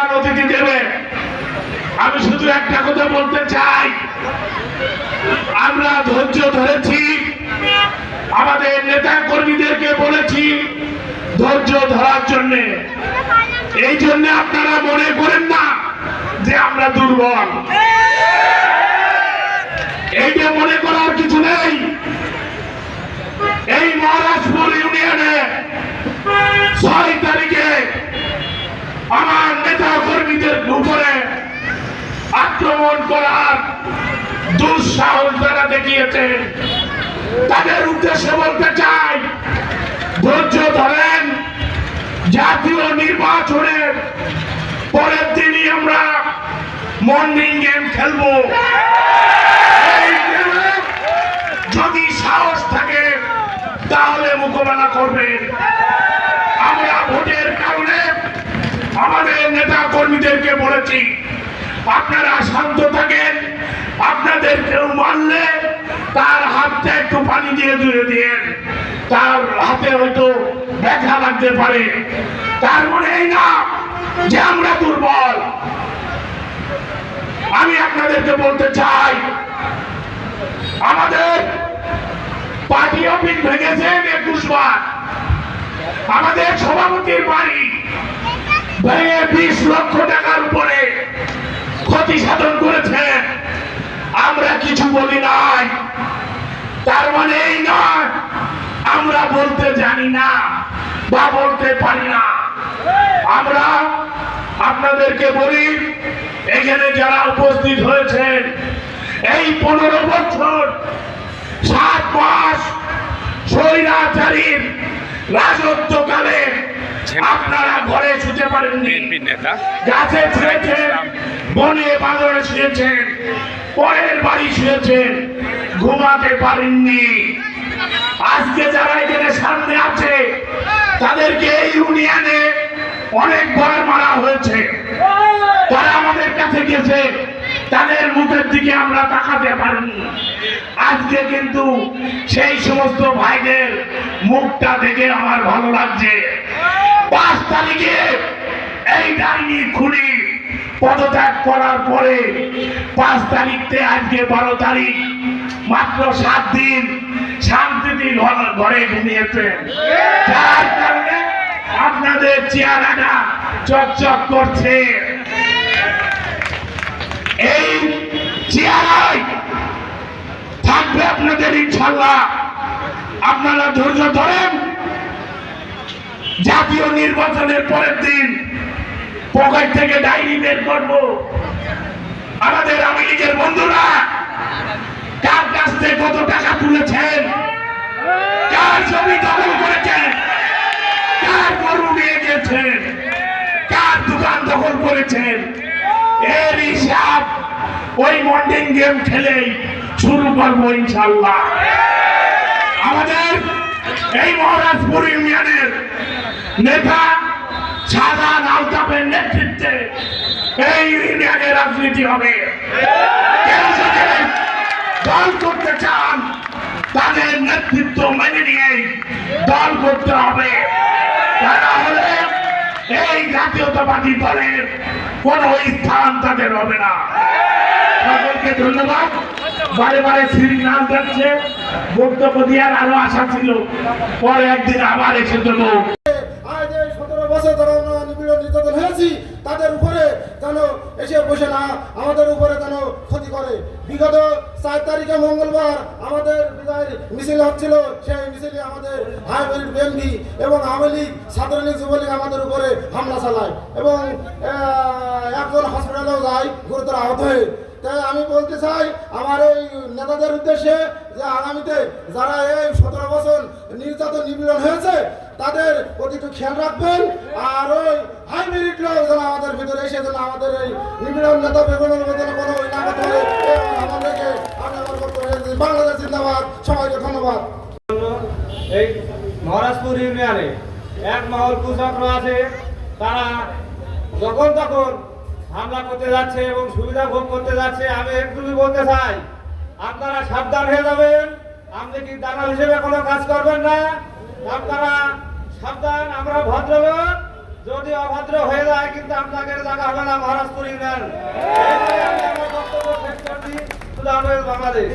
প্রধান অতিথি দেবে। আমি শুধু একটা কথা বলতে চাই। আমরা ধৈর্য ধরেছি। আমাদের নেতা কর্মীদেরকে বলেছি ধৈর্য ধরার জন্য। এই জন্য আপনারা মনে করেন না যে আমরা দুর্বল এই যে মনে করার কিছু নেই এই মহারাজপুর ইউনিয়নে ছয় তারিখে আমার নেতা কর্মীদের উপরে আক্রমণ করার দুঃসাহস দেখিয়েছেন তাদের উদ্দেশ্যে বলতে চাই, ধৈর্য ধরেন, জাতীয় নির্বাচনের পরের দিনই আমরা মর্নিং গেম খেলব। যদি সাহস থাকে, তাহলে মোকাবেলা করবেন। আমরা ভোটের কারণে আমাদের নেতা কর্মীদেরকে বলেছি, আপনারা শান্ত থাকেন, আপনাদের কেউ মারলে তার হাতটা একটু পানি দিয়ে ধুয়ে দিয়ে, তার হাতে হয়তো ব্যথা লাগতে পারে। তার মানে এই না যে আমরা দুর্বল। আমি আপনাদেরকে বলতে চাই, আমাদের পার্টি অফিস ভেঙেছেন একুশ বার। আমাদের সভাপতির বাড়ি ভেঙে বিশ লক্ষ টাকার উপরে ক্ষতি সাধন করেছেন আমরা কিছু বলি নাই তার মানে এই নয় আমরা বলতে জানি না বা বলতে পারি না। আমরা আপনাদেরকে বলি এখানে যারা উপস্থিত হয়েছেন এই পনেরো বছর সাত মাস স্বৈরাচারীর রাজত্বকালে আপনারা ঘরে শুতে পারেননি। গাছে শুয়েছেন বনে বাঁদরে শুয়েছেন পরের বাড়ি শুয়েছেন ঘুমাতে পারেননি। আজকে যারা এখানে সামনে আছে, তাদেরকে এই ইউনিয়নে অনেকবার মারা হয়েছে। তারা আমাদের কাছে গেছে, তাদের মুখের দিকে আমরা তাকাতে পারিনি। আজকে কিন্তু সেই সমস্ত ভাইদের মুখটা দেখে আমার ভালো লাগছে। পাঁচ তারিখে এই ডাইনি খুনি পদত্যাগ করার পরে পাঁচ তারিখতে আজকে বারো তারিখ মাত্র সাত দিন শান্তিতে ঘর- ঘরে ঘুমিয়েছেন যার কারণে আপনাদের চেহারাটা চকচক করছে। এই চেহারায় থাকবে আপনাদের ইনশাল্লাহ। আপনারা ধৈর্য ধরেন। জাতীয় নির্বাচনের পরের দিন পকেট থেকে ডায়েরি বের করব। আমাদের আওয়ামী লীগের বন্ধুরা থেকে কত টাকা তুলেছেন? কার জমি দখল করেছেন? কার গরু নিয়ে গেছেন? কার দোকান দখল করেছেন? এর হিসাব ওই মর্নিং গেম খেলেই শুরু করব ইনশাল্লাহ আমাদের এই মহারাজপুর ইউনিয়নের নেতা সাদা আলতাফের নেতৃত্বে এই ইউনিয়নের রাজনীতি হবে। কেউ দল করতে চান, তাদের নেতৃত্ব মেনে নিয়ে দল করতে হবে। তারা হলে এই জাতীয়তাবাদী দলের কোন স্থান তাদের হবে না। সকলকে ধন্যবাদ। বারে বারে সিগনাল যাচ্ছে, বক্তব্য দেওয়ার আরও আশা ছিল। পরে একদিন আবার এসে দেবো। তাদের উপরে যেন এসে বসে না, আমাদের উপরে যেন ক্ষতি করে। বিগত চার তারিখে মঙ্গলবার আমাদের মিছিল হচ্ছিল। সেই মিছিলে আমাদের হাইব্রিড বিএনপি এবং আওয়ামী লীগ ছাত্রলীগ যুবলীগ আমাদের উপরে হামলা চালায় এবং একজন হসপিটালেও যায়, গুরুতর আহত হয়ে। তাই আমি বলতে চাই, আমার এই নেতাদের উদ্দেশ্যে যে আগামীতে যারা এই সতেরো বছর নির্যাতন নিপীড়ন হয়েছে, তাদের প্রতি একটু খেয়াল রাখবেন। আর ওই হাই মেরিট লোক যেন আমাদের ভিতরে এসে যেন আমাদের এই নিপীড়ন নেতা বেগুনের মতন কোনো না বাংলাদেশ সবাইকে ধন্যবাদ এই মহারাজপুর ইউনিয়নে এক মহল কুচক্র আছে তারা যখন তখন হামলা করতে যাচ্ছে এবং সুবিধা ভোগ করতে যাচ্ছে। আমি একটুই বলতে চাই, আপনারা সাবধান হয়ে যাবেন। আপনি কি দালাল হিসেবে কোনো কাজ করবেন না? আপনারা সাবধান, আমরা ভদ্রলোক। যদি অভদ্র হয়ে যায় কিন্তু আপনাদের জায়গা হবে না মহারাজপুর ইউনিয়ন। হাফেজ বাংলাদেশ।